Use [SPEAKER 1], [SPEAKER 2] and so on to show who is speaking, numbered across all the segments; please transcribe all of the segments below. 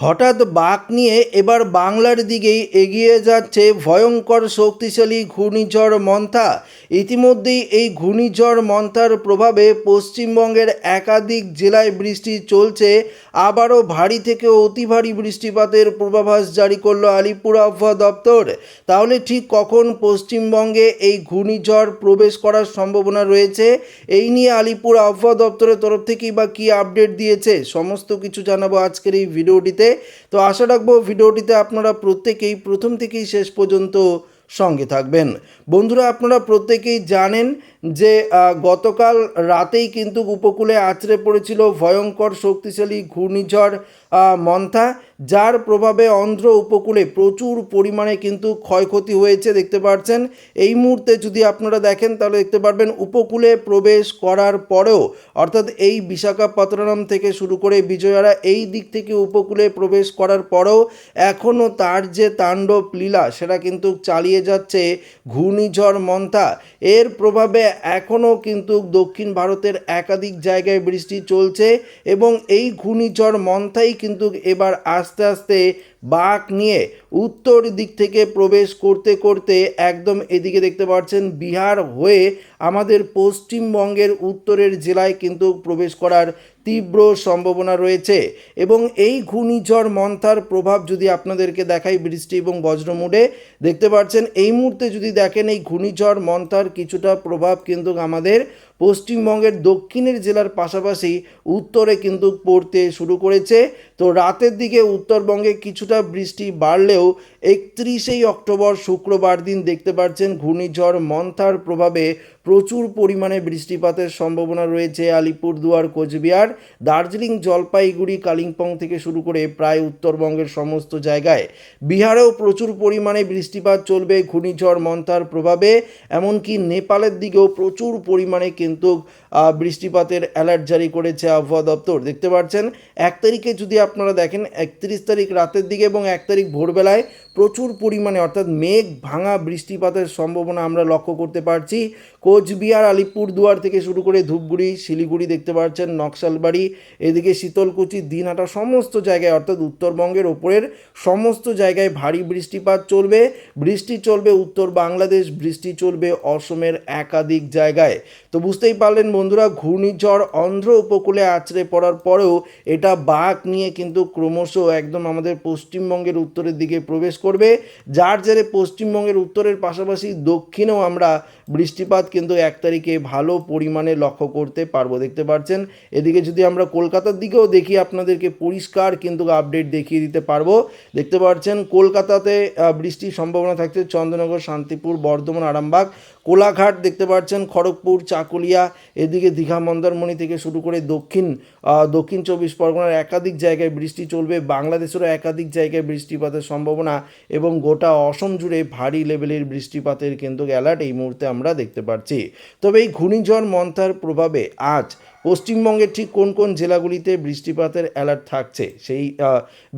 [SPEAKER 1] হঠাৎ বাঁক নিয়ে এবার বাংলার দিকেই এগিয়ে যাচ্ছে ভয়ঙ্কর শক্তিশালী ঘূর্ণিঝড় মন্থা। ইতিমধ্যেই এই ঘূর্ণিঝড় মন্থার প্রভাবে পশ্চিমবঙ্গের একাধিক জেলায় বৃষ্টি চলছে। আবারও ভারী থেকে অতি ভারী বৃষ্টিপাতের পূর্বাভাস জারি করল আলিপুর আবহাওয়া দপ্তর। তাহলে ঠিক কখন পশ্চিমবঙ্গে এই ঘূর্ণিঝড় প্রবেশ করার সম্ভাবনা রয়েছে? এই নিয়ে আলিপুর আবহাওয়া দপ্তরের তরফ থেকেই বা কী আপডেট দিয়েছে? সমস্ত কিছু জানাব আজকের এই ভিডিওটিতে। তো আশা রাখব ভিডিওটিতে আপনারা প্রত্যেকেই প্রথম থেকেই শেষ পর্যন্ত সঙ্গে থাকবেন। বন্ধুরা, আপনারা প্রত্যেকেই জানেন যে গতকাল রাতেই কিন্তু উপকূলে আছড়ে পড়েছিল ভয়ঙ্কর শক্তিশালী ঘূর্ণিঝড় মন্থা, যার প্রভাবে অন্ধ্র উপকূলে প্রচুর পরিমাণে কিন্তু ক্ষয়ক্ষতি হয়েছে, দেখতে পাচ্ছেন এই মুহূর্তে যদি আপনারা দেখেন, তাহলে দেখতে পারবেন উপকূলে প্রবেশ করার পরেও, অর্থাৎ এই বিশাখাপত্তনম থেকে শুরু করে বিজয়ারা, এই দিক থেকে উপকূলে প্রবেশ করার পরেও এখনও তার যে তাণ্ডব লীলা, সেটা কিন্তু চালিয়ে যাচ্ছে ঘূর্ণিঝড়, মন্থা। এর প্রভাবে এখনও কিন্তু দক্ষিণ ভারতের একাধিক জায়গায় বৃষ্টি চলছে এবং এই ঘূর্ণিঝড় মন্থাই কিন্তু এবার আস্তে আস্তে বাঁক নিয়ে উত্তর দিক থেকে প্রবেশ করতে করতে একদম এদিকে দেখতে পাচ্ছেন বিহার হয়ে আমাদের পশ্চিমবঙ্গের উত্তরের জেলায় কিন্তু প্রবেশ করার তীব্র সম্ভাবনা রয়েছে। এবং এই ঘূর্ণিঝড় মন্থার প্রভাব যদি আপনাদেরকে দেখাই বৃষ্টি এবং বজ্রমুডে, দেখতে পাচ্ছেন এই মুহূর্তে যদি দেখেন এই ঘূর্ণিঝড় মন্থার কিছুটা প্রভাব কিন্তু আমাদের পশ্চিমবঙ্গের দক্ষিণের জেলার পাশাপাশি উত্তরে কিন্তু পড়তে শুরু করেছে। তো রাতের দিকে উত্তরবঙ্গে কিছুটা বৃষ্টি বাড়লেও একত্রিশেই অক্টোবর শুক্রবার দিন দেখতে পাচ্ছেন ঘূর্ণিঝড় মন্থার প্রভাবে প্রচুর পরিমাণে বৃষ্টিপাতের সম্ভাবনা রয়েছে আলিপুরদুয়ার কোচবিহার, দার্জিলিং, জলপাইগুড়ি, কালিম্পং থেকে শুরু করে প্রায় উত্তরবঙ্গের সমস্ত জায়গায়। বিহারেও প্রচুর পরিমাণে বৃষ্টিপাত চলবে, ঘূর্ণিঝড়, মন্থার প্রভাবে। এমনকি নেপালের দিকেও প্রচুর পরিমাণে কিন্তু বৃষ্টিপাতের অ্যালার্ট জারি করেছে আবহাওয়া দপ্তর। দেখতে পাচ্ছেন, এক তারিখে যদি আপনারা দেখেন, একত্রিশ তারিখ রাতের দিকে এবং এক তারিখ ভোরবেলায় প্রচুর পরিমাণে অর্থাৎ মেঘ ভাঙা বৃষ্টিপাতের সম্ভাবনা আমরা লক্ষ্য করতে পারছি। কোচবিহার, আলিপুরদুয়ার থেকে শুরু করে ধূপগুড়ি, শিলিগুড়ি দেখতে পাচ্ছেন, নকশালবাড়ি, এদিকে শীতলকুচি, দিনহাটা সমস্ত জায়গায়, অর্থাৎ উত্তরবঙ্গের ওপরের সমস্ত জায়গায় ভারী বৃষ্টিপাত চলবে। বৃষ্টি চলবে উত্তর বাংলাদেশ, বৃষ্টি চলবে অসমের একাধিক জায়গায়। তো বুঝতেই পারলেন বন্ধুরা, ঘূর্ণিঝড় অন্ধ্র উপকূলে আছড়ে পড়ার পরেও এটা বাঘ নিয়ে কিন্তু ক্রমশ একদম আমাদের পশ্চিমবঙ্গের উত্তরের দিকে প্রবেশ করবে। যার জেরে পশ্চিমবঙ্গের উত্তরের পাশাপাশি দক্ষিণেও আমরা বৃষ্টিপাত কিন্তু এক তারিখে ভালো পরিমাণে লক্ষ্য করতে পারব। দেখতে পাচ্ছেন, এদিকে যদি আমরা কলকাতার দিকেও দেখি, আপনাদেরকে পরিষ্কার কিন্তু আপডেট দেখিয়ে দিতে পারব। দেখতে পাচ্ছেন, কলকাতাতে বৃষ্টির সম্ভাবনা থাকছে চন্দ্রনগর, শান্তিপুর, বর্ধমান, আরামবাগ, কোলাঘাট, দেখতে পাচ্ছেন, খড়গপুর চাকুলিয়া, এদিকে দীঘা মন্দারমণি থেকে শুরু করে দক্ষিণ দক্ষিণ চব্বিশ পরগনার একাধিক জায়গায় বৃষ্টি চলবে। বাংলাদেশেরও একাধিক জায়গায় বৃষ্টিপাতের সম্ভাবনা এবং গোটা অসম জুড়ে ভারী লেভেলের বৃষ্টিপাতের কিন্তু অ্যালার্ট এই মুহূর্তে আমরা দেখতে পাচ্ছি তবে এই ঘূর্ণিঝড় মন্থার প্রভাবে আজ পশ্চিমবঙ্গের ঠিক কোন কোন জেলাগুলিতে বৃষ্টিপাতের অ্যালার্ট থাকছে? সেই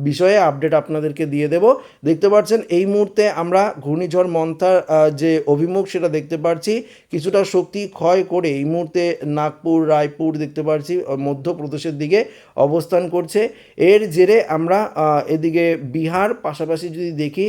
[SPEAKER 1] বিষয়ে আপডেট আপনাদেরকে দিয়ে দেব। দেখতে পাচ্ছেন, এই মুহূর্তে আমরা ঘূর্ণিঝড় মন্থার যে অভিমুখ সেটা দেখতে পাচ্ছি কিছুটা শক্তি ক্ষয় করে এই মুহূর্তে নাগপুর, রায়পুর দেখতে পাচ্ছি মধ্যপ্রদেশের দিকে অবস্থান করছে। এর জেরে আমরা এদিকে বিহার, পাশাপাশি যদি দেখি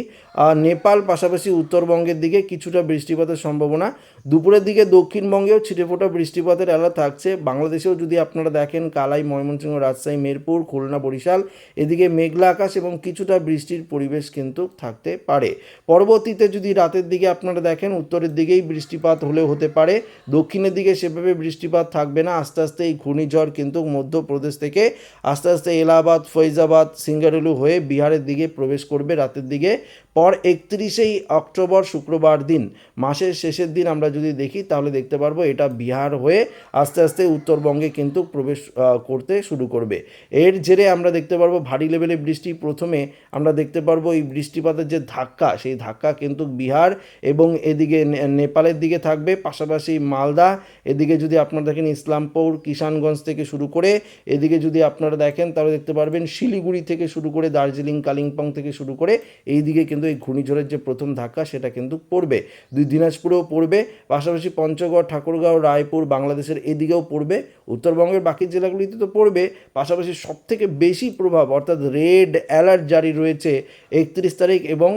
[SPEAKER 1] নেপাল, পাশাপাশি উত্তরবঙ্গের দিকে কিছুটা বৃষ্টিপাতের সম্ভাবনা দুপুরের দিকে দক্ষিণবঙ্গেও ছিটেফোঁটা বৃষ্টিপাতের অ্যালার্ট থাকছে। বাংলাদেশেও যদি আপনারা দেখেন, কালাই, ময়মনসিংহ, রাজশাহী, মেরপুর, খুলনা, বরিশাল, এদিকে মেঘলা আকাশ এবং কিছুটা বৃষ্টির পরিবেশ কিন্তু থাকতে পারে। পরবর্তীতে যদি রাতের দিকে আপনারা দেখেন, উত্তরের দিকেই বৃষ্টিপাত হলেও হতে পারে। দক্ষিণের দিকে সেভাবে বৃষ্টিপাত থাকবে না। আস্তে আস্তে এই ঘূর্ণিঝড় কিন্তু মধ্যপ্রদেশ থেকে আস্তে আস্তে এলাহাবাদ, ফৈজাবাদ, সিঙ্গারুলু হয়ে বিহারের দিকে প্রবেশ করবে। রাতের দিকে পর একত্রিশেই অক্টোবর শুক্রবার দিন, মাসের শেষের দিন আমরা যদি দেখি, তাহলে দেখতে পারব এটা বিহার হয়ে আস্তে আস্তে উত্তরবঙ্গে কিন্তু প্রবেশ করতে শুরু করবে। এর জেরে আমরা দেখতে পারব ভারী লেভেলে বৃষ্টি প্রথমে আমরা দেখতে পারব এই বৃষ্টিপাতের যে ধাক্কা, সেই ধাক্কা কিন্তু বিহার এবং এদিকে নেপালের দিকে থাকবে, পাশাপাশি মালদা, এদিকে যদি আপনারা দেখেন ইসলামপুর, কিষানগঞ্জ থেকে শুরু করে এদিকে যদি আপনারা দেখেন, তাহলে দেখতে পারবেন শিলিগুড়ি থেকে শুরু করে দার্জিলিং, কালিম্পং থেকে শুরু করে এই দিকে কিন্তু কিন্তু এই ঘূর্ণিঝড়ের যে প্রথম ধাক্কা সেটা কিন্তু পড়বে। দুই দিনাজপুরেও পড়বে, পাশাপাশি পঞ্চগড়, ঠাকুরগাঁও, রায়পুর, বাংলাদেশের এদিকেও পড়বে। উত্তরবঙ্গের বাকি জেলাগুলিতে তো পড়বে, পাশাপাশি সবথেকে বেশি প্রভাব অর্থাৎ রেড অ্যালার্ট জারি রয়েছে একত্রিশ তারিখ এবং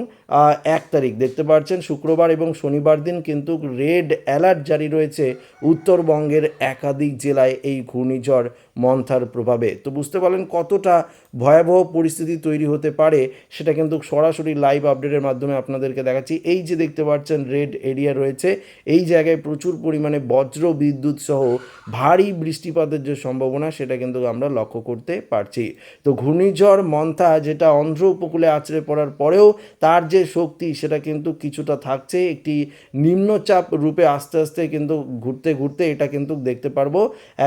[SPEAKER 1] এক তারিখ। দেখতে পাচ্ছেন, শুক্রবার এবং শনিবার দিন কিন্তু রেড অ্যালার্ট জারি রয়েছে উত্তরবঙ্গের একাধিক জেলায় এই ঘূর্ণিঝড় মন্থার প্রভাবে। তো বুঝতে পারলেন কতটা ভয়াবহ পরিস্থিতি তৈরি হতে পারে, সেটা কিন্তু সরাসরি লাইভ আপডেটের মাধ্যমে আপনাদেরকে দেখাচ্ছি। এই যে দেখতে পাচ্ছেন, রেড এরিয়া রয়েছে, এই জায়গায় প্রচুর পরিমাণে বজ্র বিদ্যুৎ সহ ভারী বৃষ্টিপাতের যে সম্ভাবনা, সেটা কিন্তু আমরা লক্ষ্য করতে পারছি। তো ঘূর্ণিঝড় মন্থা যেটা অন্ধ্র উপকূলে আছড়ে পড়ার পরেও তার যে শক্তি সেটা কিন্তু কিছুটা থাকছে, একটি নিম্নচাপ রূপে আস্তে আস্তে কিন্তু ঘুরতে ঘুরতে এটা কিন্তু দেখতে পারব।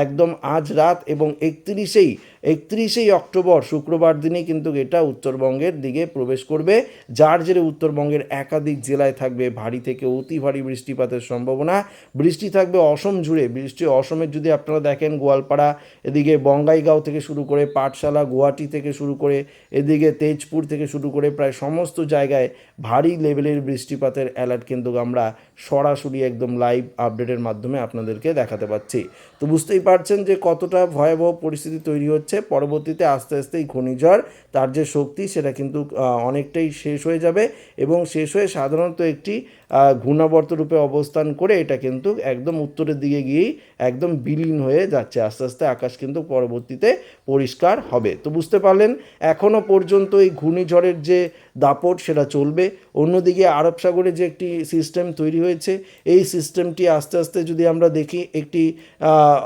[SPEAKER 1] একদম আজ রাত এবং একত্রিশেই একত্রিশেই অক্টোবর, শুক্রবার দিনে কিন্তু এটা উত্তরবঙ্গের দিকে প্রবেশ করবে। যার জেরে উত্তরবঙ্গের একাধিক জেলায় থাকবে ভারী থেকে অতি ভারী বৃষ্টিপাতের সম্ভাবনা। বৃষ্টি থাকবে অসম জুড়ে। বৃষ্টি অসমের যদি আপনারা দেখেন, গোয়ালপাড়া, এদিকে বঙ্গাইগাঁও থেকে শুরু করে পাঠশালা, গুয়াহাটি থেকে শুরু করে এদিকে তেজপুর থেকে শুরু করে প্রায় সমস্ত জায়গায় ভারী লেভেলের বৃষ্টিপাতের অ্যালার্ট কিন্তু আমরা সরাসরি একদম লাইভ আপডেটের মাধ্যমে আপনাদেরকে দেখাতে পাচ্ছি। তো বুঝতেই পারছেন যে কতটা ভয়াবহ পরিস্থিতি তৈরি হচ্ছে। পরবর্তীতে আস্তে আস্তে এই ঘূর্ণিঝড়, তার যে শক্তি সেটা কিন্তু অনেকটাই শেষ হয়ে যাবে এবং শেষ হয়ে সাধারণত একটি ঘূর্ণাবর্ত রূপে অবস্থান করে এটা কিন্তু একদম উত্তরের দিকে গিয়েই একদম বিলীন হয়ে যাচ্ছে। আস্তে আস্তে আকাশ কিন্তু পরবর্তীতে পরিষ্কার হবে। তো বুঝতে পারলেন এখনও পর্যন্ত এই ঘূর্ণিঝড়ের যে দাপট সেটা চলবে। অন্যদিকে আরব সাগরে যে একটি সিস্টেম তৈরি হয়েছে, এই সিস্টেমটি আস্তে আস্তে যদি আমরা দেখি, একটি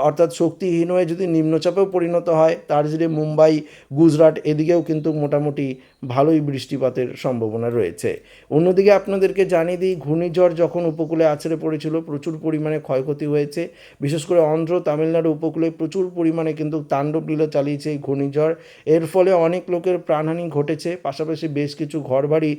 [SPEAKER 1] অর্থাৎ শক্তিহীন হয়ে যদি নিম্নচাপেও পরিণত হয়, তার জেরে মুম্বাই, গুজরাট এদিকেও কিন্তু মোটামুটি ভালোই বৃষ্টিপাতের সম্ভাবনা রয়েছে। অন্যদিকে আপনাদেরকে জানিয়ে দিই ঘূর্ণিঝড় যখন উপকূলে আছড়ে পড়েছিল, প্রচুর পরিমাণে ক্ষয়ক্ষতি হয়েছে। বিশেষ করে অন্ধ্র, তামিলনাড়ু উপকূলে প্রচুর পরিমাণে কিন্তু তাণ্ডব লীলা চালিয়েছে এই ঘূর্ণিঝড়। এর ফলে অনেক লোকের প্রাণহানি ঘটেছে, পাশাপাশি বেশ কিছু ঘরবাড়ি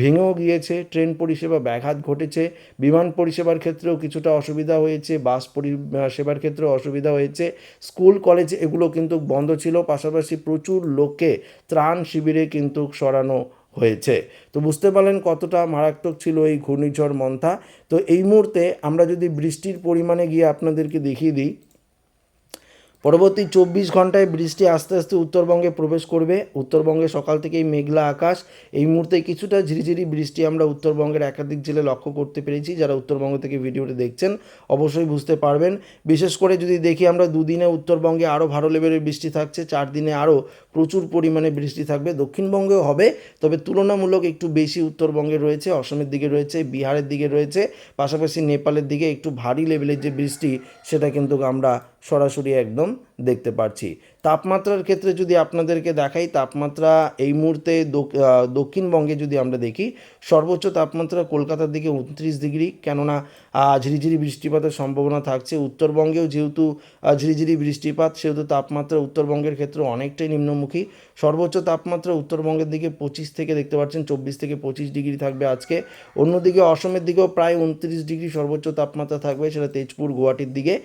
[SPEAKER 1] ভেঙেও গিয়েছে, ট্রেন পরিষেবা ব্যাঘাত ঘটেছে, বিমান পরিষেবার ক্ষেত্রেও কিছুটা অসুবিধা হয়েছে, বাস পরিষেবার ক্ষেত্রেও অসুবিধা হয়েছে। স্কুল, কলেজ এগুলো কিন্তু বন্ধ ছিল, পাশাপাশি প্রচুর লোককে ত্রাণ শিবিরে কিন্তু সরানো হয়েছে। তো বুঝতে পারলেন কতটা মারাত্মক ছিল এই ঘূর্ণিঝড় মন্থা। তো এই মুহূর্তে আমরা যদি বৃষ্টির পরিমাণে গিয়ে আপনাদেরকে দেখিয়ে দিই পরবর্তী চব্বিশ ঘন্টায় বৃষ্টি আস্তে আস্তে উত্তরবঙ্গে প্রবেশ করবে। উত্তরবঙ্গে সকাল থেকেই মেঘলা আকাশ। এই মুহূর্তে কিছুটা ঝিরিঝিরি বৃষ্টি আমরা উত্তরবঙ্গের একাধিক জেলে লক্ষ্য করতে পেরেছি। যারা উত্তরবঙ্গ থেকে ভিডিওটি দেখছেন, অবশ্যই বুঝতে পারবেন। বিশেষ করে যদি দেখি আমরা দুদিনে উত্তরবঙ্গে আরও ভালো লেভেলের বৃষ্টি থাকছে, চার দিনে আরও প্রচুর পরিমাণে বৃষ্টি থাকবে। দক্ষিণবঙ্গেও হবে, তবে তুলনামূলক একটু বেশি উত্তরবঙ্গে রয়েছে। অসমের দিকে রয়েছে, বিহারের দিকে রয়েছে, পাশাপাশি নেপালের দিকে একটু ভারী লেভেলের যে বৃষ্টি, সেটা কিন্তু আমরা সরাসরি একদম দেখতে পাচ্ছি তাপমাত্রার ক্ষেত্রে যদি আপনাদেরকে দেখাই, তাপমাত্রা এই মুহূর্তে দক- দক্ষিণবঙ্গে যদি আমরা দেখি, সর্বোচ্চ তাপমাত্রা কলকাতার দিকে উনত্রিশ ডিগ্রি। কেননা ঝিরিঝিরি বৃষ্টিপাতের সম্ভাবনা থাকছে। উত্তরবঙ্গেও যেহেতু ঝিরিঝিরি বৃষ্টিপাত, সেহেতু তাপমাত্রা উত্তরবঙ্গের ক্ষেত্রে অনেকটাই নিম্নমুখী। সর্বোচ্চ তাপমাত্রা উত্তরবঙ্গের দিকে পঁচিশ থেকে দেখতে পাচ্ছেন, চব্বিশ থেকে পঁচিশ ডিগ্রি থাকবে আজকে। অন্যদিকে অসমের দিকেও প্রায় উনত্রিশ ডিগ্রি সর্বোচ্চ তাপমাত্রা থাকবে, সেটা তেজপুর, গুয়াহাটির দিকে।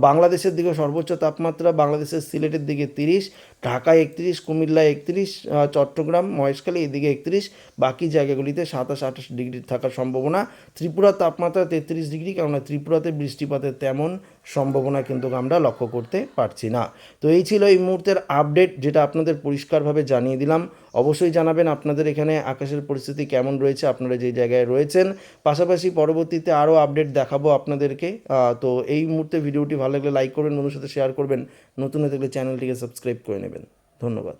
[SPEAKER 1] বাংলাদেশের দিকে সর্বোচ্চ তাপমাত্রা বাংলাদেশের সিলেটের দিকে তিরিশ ঢাকা একত্রিশ কুমিল্লা একত্রিশ চট্টগ্রাম, মহেশখালী এদিকে একত্রিশ, বাকি জায়গাগুলিতে সাতাশ, আঠাশ ডিগ্রি থাকার সম্ভাবনা। ত্রিপুরার তাপমাত্রা তেত্রিশ ডিগ্রি, কেননা ত্রিপুরাতে বৃষ্টিপাতের তেমন সম্ভাবনা কিন্তু আমরা লক্ষ্য করতে পারছি না। তো এই ছিল এই মুহূর্তের আপডেট যেটা আপনাদের পরিষ্কারভাবে জানিয়ে দিলাম। অবশ্যই জানাবেন আপনাদের এখানে আকাশের পরিস্থিতি কেমন রয়েছে, আপনারা যে জায়গায় রয়েছেন। পাশাপাশি পরবর্তীতে আরও আপডেট দেখাবো আপনাদেরকে। তো এই মুহূর্তে ভিডিওটি ভালো লাগলে লাইক করবেন, বন্ধুর সাথে শেয়ার করবেন। নতুন হয়ে থাকলে চ্যানেলটিকে সাবস্ক্রাইব করে নেবেন। ধন্যবাদ।